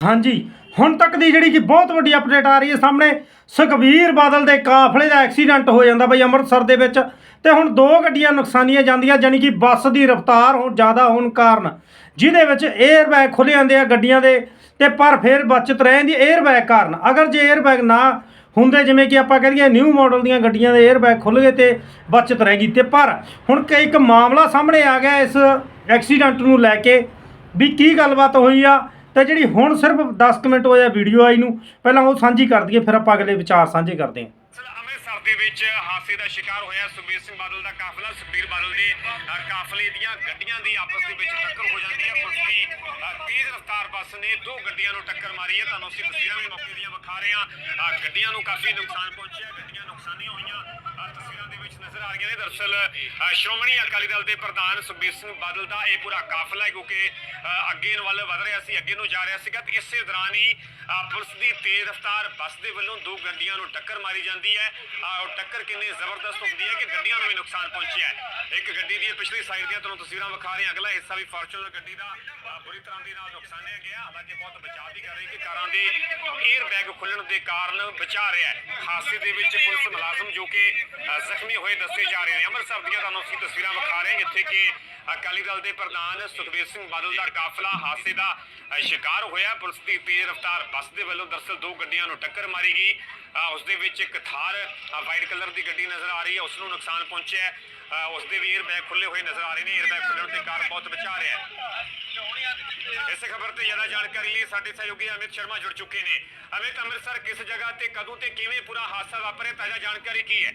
ਹਾਂਜੀ, ਹੁਣ ਤੱਕ ਦੀ ਜਿਹੜੀ ਕਿ ਬਹੁਤ ਵੱਡੀ ਅਪਡੇਟ ਆ ਰਹੀ ਹੈ ਸਾਹਮਣੇ ਸੁਖਵੀਰ ਬਾਦਲ ਦੇ ਕਾਫਲੇ ਦਾ ਐਕਸੀਡੈਂਟ ਹੋ ਜਾਂਦਾ ਬਈ ਅੰਮ੍ਰਿਤਸਰ ਦੇ ਵਿੱਚ ਤੇ ਹੁਣ ਦੋ ਗੱਡੀਆਂ ਨੁਕਸਾਨੀਆਂ ਜਾਂਦੀਆਂ ਜਾਨੀ ਕਿ ਬੱਸ ਦੀ ਰਫ਼ਤਾਰ ਹੁਣ ਜ਼ਿਆਦਾ ਹੋਣ ਕਾਰਨ, ਜਿਹਦੇ ਵਿੱਚ 에ਅਰ ਬੈਗ ਜਾਂਦੇ ਆ ਗੱਡੀਆਂ ਦੇ ਤੇ ਪਰ ਫਿਰ ਬਚਤ ਰਹਿੰਦੀ 에ਅਰ ਬੈਗ ਕਾਰਨ। ਅਗਰ ਜੇ 에ਅਰਬੈਗ ਨਾ ਹੁੰਦੇ, ਜਿਵੇਂ ਕਿ ਆਪਾਂ ਕਹਿੰਦੇ ਨਿਊ ਮਾਡਲ ਦੀਆਂ ਗੱਡੀਆਂ ਦੇ 에ਅਰ ਬੈਗ ਖੁੱਲ ਗਏ ਤੇ ਬਚਤ ਰਹਿ ਗਈ ਤੇ ਪਰ ਹੁਣ ਕਿ, ਇੱਕ ਮਾਮਲਾ ਸਾਹਮਣੇ ਆ ਗਿਆ ਇਸ ਐਕਸੀਡੈਂਟ ਨੂੰ ਲੈ ਕੇ, ਵੀ ਕੀ ਗੱਲਬਾਤ ਹੋਈ ਆ? ਤੇ ਜਿਹੜੀ ਹੁਣ ਸਿਰਫ 10 ਕੁ ਮਿੰਟ ਹੋਇਆ ਵੀਡੀਓ ਆਈ ਨੂੰ, ਪਹਿਲਾਂ ਉਹ ਸਾਂਝੀ ਕਰ ਦਈਏ, ਫਿਰ ਆਪਾਂ ਅਗਲੇ ਵਿਚਾਰ ਸਾਂਝੇ ਕਰਦੇ ਹਾਂ। ਦੇ ਵਿੱਚ ਹਾਦਸੇ ਦਾ ਸ਼ਿਕਾਰ ਹੋਇਆ ਸੁਖਬੀਰ ਸਿੰਘ ਬਾਦਲ ਦਾ ਕਾਫਲਾ। ਸੁਖਬੀਰ ਬਾਦਲ ਦੇ ਕਾਫਲੇ ਦੀਆਂ ਗੱਡੀਆਂ ਦੀ ਆਪਸ ਦੇ ਵਿੱਚ ਟੱਕਰ ਹੋ ਜਾਂਦੀ ਹੈ। ਪੁਲਿਸ ਦੀ ਤੇਜ਼ ਰਫ਼ਤਾਰ ਬੱਸ ਨੇ ਦੋ ਗੱਡੀਆਂ ਨੂੰ ਟੱਕਰ ਮਾਰੀ ਹੈ। ਤੁਹਾਨੂੰ ਅਸੀਂ ਤਸਵੀਰਾਂ ਵੀ ਮੌਕੇ ਦੀਆਂ ਵਿਖਾ ਰਹੇ ਹਾਂ। ਗੱਡੀਆਂ ਨੂੰ ਕਾਫੀ ਨੁਕਸਾਨ ਪਹੁੰਚਿਆ। ਗੱਡੀਆਂ ਨੁਕਸਾਨੀਆਂ ਹੋਈਆਂ। ਤਸਵੀਰਾਂ ਦੇ ਵਿੱਚ ਨਜ਼ਰ ਆ ਰਹੀਆਂ ਨੇ। ਦਰਅਸਲ ਸ਼੍ਰੋਮਣੀ ਅਕਾਲੀ ਦਲ ਦੇ ਪ੍ਰਧਾਨ ਸੁਖਬੀਰ ਸਿੰਘ ਬਾਦਲ ਦਾ ਇਹ ਪੂਰਾ ਕਾਫਲਾ ਕਿਉਂਕਿ ਅੱਗੇ ਨੂੰ ਵੱਲ ਵਧ ਰਿਹਾ ਸੀ ਅੱਗੇ ਨੂੰ ਜਾ ਰਿਹਾ ਸੀਗਾ। ਤੇ ਇਸੇ ਦੌਰਾਨ ਹੀ ਅ, ਪੁਲਿਸ ਦੀ ਤੇਜ਼ ਰਫ਼ਤਾਰ ਬੱਸ ਦੇ ਵੱਲੋਂ ਦੋ ਗੱਡੀਆਂ ਨੂੰ ਟੱਕਰ ਮਾਰੀ ਜਾਂਦੀ ਹੈ। ਔਰ ਟੱਕਰ ਕਿੰਨੀ ਜ਼ਬਰਦਸਤ ਹੁੰਦੀ ਹੈ ਕਿ ਗੱਡੀਆਂ ਨੂੰ ਵੀ ਨੁਕਸਾਨ ਪਹੁੰਚਿਆ ਹੈ। ਇੱਕ ਗੱਡੀ ਦੀ ਪਿਛਲੀ ਸਾਈਡ ਦੀਆਂ ਤੁਹਾਨੂੰ ਤਸਵੀਰਾਂ ਵਿਖਾ ਰਹੇ ਹਾਂ। ਅਗਲਾ ਹਿੱਸਾ ਵੀ ਫਾਰਚੂਨਰ ਗੱਡੀ ਦਾ। ਬੁਰੀ ਤਰ੍ਹਾਂ ਦੇ ਨਾਲ ਨੁਕਸਾਨਿਆ ਗਿਆ। ਹਾਲਾਂਕਿ ਬਹੁਤ ਬਚਾਅ ਵੀ ਕਰ ਰਹੀ ਕਿ ਕਾਰਾਂ ਦੇ 에ਅਰ ਬੈਗ ਖੁੱਲਣ ਦੇ ਕਾਰਨ ਬਚਾ ਰਿਹਾ ਹੈ। ਹਾਦਸੇ ਦੇ ਵਿੱਚ ਪੁਲਿਸ ਮੁਲਾਜ਼ਮ ਜੋ ਕਿ ਜ਼ਖਮੀ ਹੋਏ ਦੱਸੇ ਜਾ ਰਹੇ ਨੇ। ਅੰਮ੍ਰਿਤਸਰ ਦੀਆਂ ਤੁਹਾਨੂੰ ਅਸੀਂ ਤਸਵੀਰਾਂ ਵਿਖਾ ਰਹੇ ਹਾਂ। ਜਿੱਥੇ ਕਿ ਅਕਾਲੀ ਦਲ ਦੇ ਪ੍ਰਧਾਨ ਸੁਖਬੀਰ ਸਿੰਘ ਬਾਦਲ ਦਾ ਕਾਫਲਾ ਹਾਦਸੇ ਦਾ ਸ਼ਿਕਾਰ ਹੋਇਆ। ਪੁਲਿਸ ਦੀ ਤੇਜ਼ ਰਫ਼ਤਾਰ ਬੱਸ ਦੇ ਵੱਲੋਂ ਦਰਸਲ ਦੋ ਗੱਡੀਆਂ ਨੂੰ ਟੱਕਰ ਮਾਰੀ ਗਈ। ਅ, ਉਸ ਦੇ ਵਿੱਚ ਇੱਕ ਥਾਰ ਵਾਈਟ ਕਲਰ ਦੀ ਗੱਡੀ ਨਜ਼ਰ ਆ ਰਹੀ ਹੈ। ਉਸ ਨੂੰ ਨੁਕਸਾਨ ਪਹੁੰਚਿਆ ਉਸ ਦੇ ਵੀ 에ਅਰ ਖੁੱਲੇ ਹੋਏ ਨਜ਼ਰ ਆ ਰਹੇ ਨੇ। 에ਅਰ ਖੁੱਲਣ ਦੇ ਕਾਰਨ ਬਹੁਤ ਬਚਾ ਰਿਹਾ ਹੈ। ਇਸ ਖਬਰ ਤੇ ਜ਼ਿਆਦਾ ਜਾਣਕਾਰੀ ਲਈ ਸਾਡੇ ਸਹਿਯੋਗੀ ਅਮਿਤ ਸ਼ਰਮਾ ਜੁੜ ਚੁੱਕੇ ਨੇ। ਅਮਿਤ, ਅੰਮ੍ਰਿਤਸਰ ਕਿਸ ਜਗ੍ਹਾ ਤੇ, ਕਦੋਂ ਤੇ ਕਿਵੇਂ ਪੂਰਾ ਹਾਦਸਾ ਵਾਪਰਿਆ, ਤਾਜ਼ਾ ਜਾਣਕਾਰੀ ਕੀ ਹੈ?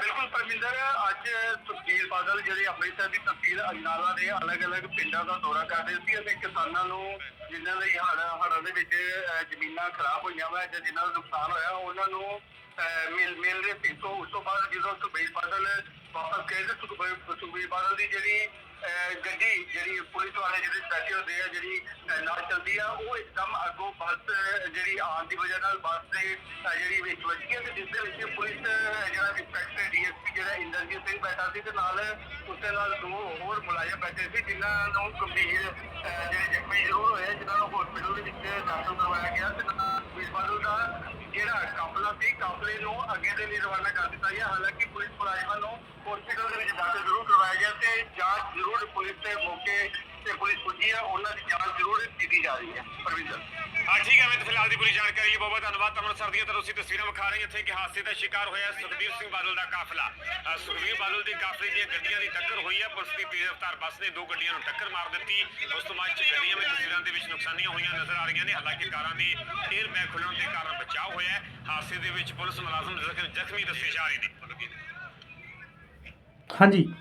ਬਿਲਕੁਲ ਪਰਮਿੰਦਰ, ਅੱਜ ਸੁਖਬੀਰ ਬਾਦਲ ਜਿਹੜੇ ਅੰਮ੍ਰਿਤਸਰ ਦੀ ਤਹਿਸੀਲ ਅਜਨਾਲਾ ਦੇ ਅਲੱਗ-ਅਲੱਗ ਪਿੰਡਾਂ ਦਾ ਦੌਰਾ ਕਰਦੇ ਸੀ ਅਤੇ ਕਿਸਾਨਾਂ ਨੂੰ ਜਿਨ੍ਹਾਂ ਦੇ ਹੜ੍ਹ ਹੜ੍ਹਾਂ ਦੇ ਵਿੱਚ ਜ਼ਮੀਨਾਂ ਖਰਾਬ ਹੋਈਆਂ ਵਾ ਜਾਂ ਜਿਨ੍ਹਾਂ ਦਾ ਨੁਕਸਾਨ ਹੋਇਆ, ਉਹਨਾਂ ਨੂੰ ਮਿਲ ਮਿਲ ਰਹੇ ਸੀ। ਤੋਂ ਉਸ ਤੋਂ ਬਾਅਦ ਜਦੋਂ ਸੁਖਬੀਰ ਬਾਦਲ ਵਾਪਸ ਗਏ ਤੇ ਸੁਖਬੀਰ ਸੁਖਬੀਰ ਬਾਦਲ ਦੀ ਜਿਹੜੀ ਗੱਡੀ ਜਿਹੜੀ ਪੁਲਿਸ ਵਾਲੇ ਜਿਹੜੇ ਬੈਠੇ ਹੁੰਦੇ ਆ ਜਿਹੜੀ ਨਾਲ ਚੱਲਦੀ ਆ ਉਹ ਇੱਕਦਮ ਅੱਗੋਂ ਬੱਸ ਅ, ਜਿਹੜੀ ਆਉਣ ਦੀ ਵਜ੍ਹਾ ਨਾਲ ਬੱਸ ਦੇ ਜਿਹੜੀ ਵਿੱਚ ਵੱਜੀ ਹੈ ਤੇ ਜਿਸ ਦੇ ਵਿੱਚ ਪੁਲਿਸ ਜਿਹੜਾ ਇੰਸਪੈਕਟਰ ਡੀਐਸਪੀ ਜਿਹੜਾ ਇੰਦਰਜੀਤ ਸਿੰਘ ਬੈਠਾ ਸੀ ਤੇ ਨਾਲ ਉਸਦੇ ਨਾਲ ਦੋ ਹੋਰ ਮੁਲਾਜ਼ਮ ਬੈਠੇ ਸੀ ਜਿਨ੍ਹਾਂ ਨੂੰ ਗੰਭੀਰ ਅ, ਜਿਹੜੇ ਜ਼ਖਮੀ ਜ਼ਰੂਰ ਹੋਏ ਜਿਨ੍ਹਾਂ ਨੂੰ ਹਸਪੀਟਲ ਦੇ ਵਿੱਚ ਦਾਖਲ ਕਰਵਾਇਆ ਗਿਆ ਤੇ ਪੁਲਿਸ ਬਾਦਲ ਦਾ ਜਿਹੜਾ ਕਾਫਲਾ ਸੀ ਕਾਫਲੇ ਨੂੰ ਅੱਗੇ ਦੇ ਲਈ ਰਵਾਨਾ ਕਰ ਦਿੱਤਾ ਗਿਆ। ਹਾਲਾਂਕਿ ਪੁਲਿਸ ਮੁਲਾਜ਼ਮਾਂ ਨੂੰ ਹਸਪੀਟਲ ਦੇ ਵਿੱਚ ਦਾਖਲ ਜ਼ਰੂਰ ਕਰਵਾਇਆ ਗਿਆ ਤੇ ਜਾਂਚ ਜ਼ਰੂਰ ਪੁਲਿਸ ਦੇ ਮੌਕੇ ਤੇ ਪੁਲਿਸ ਪੁੱਜੀ ਆ ਉਹਨਾਂ ਦੀ ਜਾਂਚ ਜ਼ਰੂਰ ਕੀਤੀ ਜਾ ਰਹੀ ਹੈ ਪਰਵਿੰਦਰ ਹਾਂ ਠੀਕ ਹੈ ਅਮਿਤ ਫਿਲਹਾਲ ਦੀ ਪੂਰੀ ਜਾਣਕਾਰੀ ਲਈ ਬਹੁਤ ਬਹੁਤ ਧੰਨਵਾਦ। ਅੰਮ੍ਰਿਤਸਰ ਦੀਆਂ ਅਸੀਂ ਤਸਵੀਰਾਂ ਵਿਖਾ ਰਹੇ ਹਾਂ ਜਿੱਥੇ ਕਿ ਹਾਦਸੇ ਦਾ ਸ਼ਿਕਾਰ ਹੋਇਆ ਸੁਖਬੀਰ ਸਿੰਘ ਬਾਦਲ ਦਾ ਕਾਫਲਾ। ਅ, ਸੁਖਬੀਰ ਬਾਦਲ ਦੇ ਕਾਫਲੇ ਦੀਆਂ ਗੱਡੀਆਂ ਦੀ ਟੱਕਰ ਹੋਈ ਹੈ ਪੁਲਿਸ ਦੀ ਤੇਜ਼ ਰਫ਼ਤਾਰ ਬੱਸ ਨੇ ਦੋ ਗੱਡੀਆਂ ਨੂੰ ਟੱਕਰ ਮਾਰ ਦਿੱਤੀ। ਉਸ ਤੋਂ ਬਾਅਦ ਚ ਗੱਡੀਆਂ ਵਿੱਚ ਤਸਵੀਰਾਂ ਦੇ ਵਿੱਚ ਨੁਕਸਾਨੀਆਂ ਹੋਈਆਂ ਨਜ਼ਰ ਆ ਰਹੀਆਂ ਨੇ ਹਾਲਾਂਕਿ ਕਾਰਾਂ ਦੇ 에ਅਰ ਬੈਗ ਖੁੱਲਣ ਦੇ ਕਾਰਨ ਬਚਾਅ ਹੋਇਆ ਹੈ। ਹਾਦਸੇ ਦੇ ਵਿੱਚ ਪੁਲਿਸ ਮੁਲਾਜ਼ਮ ਜ਼ਖ- ਜ਼ਖਮੀ ਦੱਸੇ ਜਾ ਰਹੇ ਨੇ। ਹਾਂਜੀ।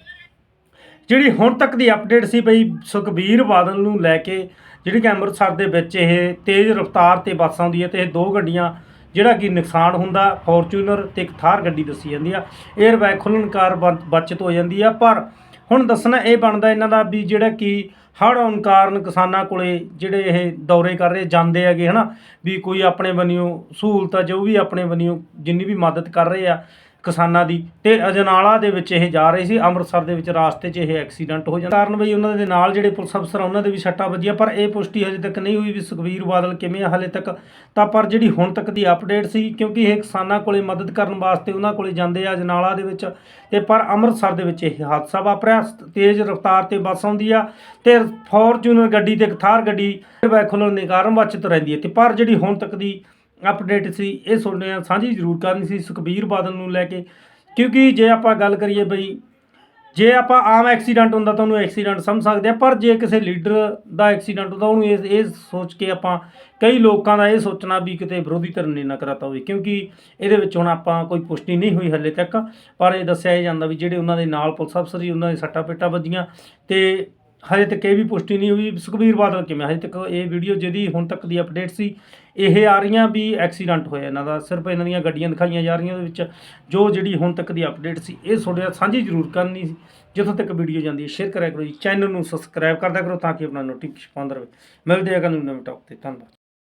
ਜਿਹੜੀ ਹੁਣ ਤੱਕ ਦੀ ਅਪਡੇਟ ਸੀ ਬਈ ਸੁਖਬੀਰ ਬਾਦਲ ਨੂੰ ਲੈ ਕੇ, ਜਿਹੜੀ ਕਿ ਅੰਮ੍ਰਿਤਸਰ ਦੇ ਵਿੱਚ ਇਹ ਤੇਜ਼ ਰਫ਼ਤਾਰ ਤੇ ਬੱਸ ਆਉਂਦੀ ਹੈ ਤੇ ਇਹ ਦੋ ਗੱਡੀਆਂ, ਜਿਹੜਾ ਕਿ ਨੁਕਸਾਨ ਹੁੰਦਾ, ਫੋਰਚੂਨਰ ਤੇ ਇੱਕ ਥਾਰ ਗੱਡੀ ਦੱਸੀ ਜਾਂਦੀ ਆ 에ਅਰ ਬੈਗ ਖੁੱਲਣ ਕਾਰ ਬਚਤ ਹੋ ਜਾਂਦੀ ਆ, ਪਰ ਹੁਣ ਦੱਸਣਾ ਇਹ ਬਣਦਾ ਇਹਨਾਂ ਦਾ ਵੀ ਜਿਹੜਾ ਕਿ ਹੜ੍ਹ ਆਉਣ ਕਾਰਨ ਕਿਸਾਨਾਂ ਕੋਲੇ ਜਿਹੜੇ ਇਹ ਦੌਰੇ ਕਰ ਰਹੇ, ਜਾਂਦੇ ਹੈਗੇ ਹਨਾ, ਵੀ ਕੋਈ ਆਪਣੇ ਬੰਨਿਓ ਸਹੂਲਤਾਂ, ਜੋ ਵੀ ਆਪਣੇ ਬੰਨਿਓ ਜਿੰਨੀ ਵੀ ਮਦਦ ਕਰ ਰਹੇ ਆ ਕਿਸਾਨਾਂ ਦੀ ਤੇ ਅਜਨਾਲਾ ਦੇ ਵਿੱਚ ਇਹ ਜਾ ਰਹੇ ਸੀ। ਅੰਮ੍ਰਿਤਸਰ ਦੇ ਵਿੱਚ ਰਾਸਤੇ 'ਚ ਇਹ ਐਕਸੀਡੈਂਟ ਹੋ ਜਾਂਦਾ। ਕਾਰਨ ਬਈ ਉਹਨਾਂ ਦੇ ਨਾਲ ਜਿਹੜੇ ਪੁਲਿਸ ਅਫਸਰ ਆ, ਉਹਨਾਂ ਦੇ ਵੀ ਸੱਟਾਂ ਵੱਜੀਆਂ ਪਰ ਇਹ ਪੁਸ਼ਟੀ ਹਜੇ ਤੱਕ ਨਹੀਂ ਹੋਈ ਵੀ ਸੁਖਬੀਰ ਬਾਦਲ ਕਿਵੇਂ ਆ ਹਲੇ ਤੱਕ। ਤਾਂ ਪਰ ਜਿਹੜੀ ਹੁਣ ਤੱਕ ਦੀ ਅਪਡੇਟ ਸੀ ਕਿਉਂਕਿ ਇਹ ਕਿਸਾਨਾਂ ਕੋਲੇ ਮਦਦ ਕਰਨ ਵਾਸਤੇ ਉਹਨਾਂ ਕੋਲੇ ਜਾਂਦੇ ਆ ਅਜਨਾਲਾ ਦੇ ਵਿੱਚ ਤੇ ਪਰ ਅੰਮ੍ਰਿਤਸਰ ਦੇ ਵਿੱਚ ਇਹ ਹਾਦਸਾ ਵਾਪਰਿਆ। ਤੇਜ਼ ਰਫ਼ਤਾਰ ਤੇ ਬੱਸ ਆਉਂਦੀ ਆ ਤੇ ਫੋਰਚੂਨਰ ਗੱਡੀ ਤੇ ਇੱਕ ਥਾਰ ਗੱਡੀ ਬੈਕ ਖੁੱਲਣ ਦੇ ਕਾਰਨ ਬਚਤ ਰਹਿੰਦੀ ਹੈ। ਤੇ ਪਰ ਜਿਹੜੀ ਹੁਣ ਤੱਕ ਦੀ ਅਪਡੇਟ ਸੀ, ਇਹ ਤੁਹਾਡੇ ਨਾਲ ਸਾਂਝੀ ਜ਼ਰੂਰ ਕਰਨੀ ਸੀ ਸੁਖਬੀਰ ਬਾਦਲ ਨੂੰ ਲੈ ਕੇ। ਕਿਉਂਕਿ ਜੇ ਆਪਾਂ ਗੱਲ ਕਰੀਏ ਬਈ, ਜੇ ਆਪਾਂ ਆਮ ਐਕਸੀਡੈਂਟ ਹੁੰਦਾ ਤਾਂ ਉਹਨੂੰ ਐਕਸੀਡੈਂਟ ਸਮਝ ਸਕਦੇ ਆ ਪਰ ਜੇ ਕਿਸੇ ਲੀਡਰ ਦਾ ਐਕਸੀਡੈਂਟ ਹੁੰਦਾ, ਉਹਨੂੰ ਇਹ ਇਹ ਸੋਚ ਕੇ ਆਪਾਂ ਕਈ ਲੋਕਾਂ ਦਾ ਇਹ ਸੋਚਣਾ ਵੀ ਕਿਤੇ ਵਿਰੋਧੀ ਧਿਰ ਨੇ ਨਾ ਕਰਾਤਾ ਹੋਵੇ, ਕਿਉਂਕਿ ਇਹਦੇ ਵਿੱਚ ਹੁਣ ਆਪਾਂ ਕੋਈ ਪੁਸ਼ਟੀ ਨਹੀਂ ਹੋਈ ਹੱਲੇ ਤੱਕ। ਪਰ ਇਹ ਦੱਸਿਆ ਇਹ ਜਾਂਦਾ ਵੀ ਜਿਹੜੇ ਉਹਨਾਂ ਦੇ ਨਾਲ ਪੁਲਿਸ ਅਫਸਰ ਸੀ, ਉਹਨਾਂ ਦੇ ਸੱਟਾਂ ਪੇਟਾਂ ਵੱਜੀਆਂ ਤੇ ਹਜੇ ਤੱਕ ਇਹ ਵੀ ਪੁਸ਼ਟੀ ਨਹੀਂ ਹੋਈ। ਸੁਖਬੀਰ ਬਾਦਲ ਕਿਵੇਂ? ਹਜੇ ਤੱਕ ਇਹ ਵੀਡੀਓ ਜਿਹਦੀ ਹੁਣ ਤੱਕ ਦੀ ਅਪਡੇਟ ਸੀ, ਇਹ ਆ ਰਹੀਆਂ ਵੀ ਐਕਸੀਡੈਂਟ ਹੋਇਆ ਇਹਨਾਂ ਦਾ। ਸਿਰਫ ਇਹਨਾਂ ਦੀਆਂ ਗੱਡੀਆਂ ਦਿਖਾਈਆਂ ਜਾ ਰਹੀਆਂ ਉਹਦੇ ਵਿੱਚ, ਜੋ ਜਿਹੜੀ ਹੁਣ ਤੱਕ ਦੀ ਅਪਡੇਟ ਸੀ, ਇਹ ਤੁਹਾਡੇ ਨਾਲ ਸਾਂਝੀ ਜ਼ਰੂਰ ਕਰਨੀ ਸੀ। ਜਿੱਥੋਂ ਤੱਕ ਵੀਡੀਓ ਜਾਂਦੀ ਹੈ ਸ਼ੇਅਰ ਕਰਿਆ ਕਰੋ ਜੀ। ਚੈਨਲ ਨੂੰ ਸਬਸਕ੍ਰਾਈਬ ਕਰਦਾ ਕਰੋ ਤਾਂ ਕਿ ਆਪਣਾ ਨੋਟੀਫਿਕੇਸ਼ਨ ਪਾਉਂਦਾ ਰਹੇ। ਮਿਲਦੇ ਆ ਕੱਲ੍ਹ ਨੂੰ ਨਵੇਂ ਟੌਪ ਤੇ। ਧੰਨਵਾਦ।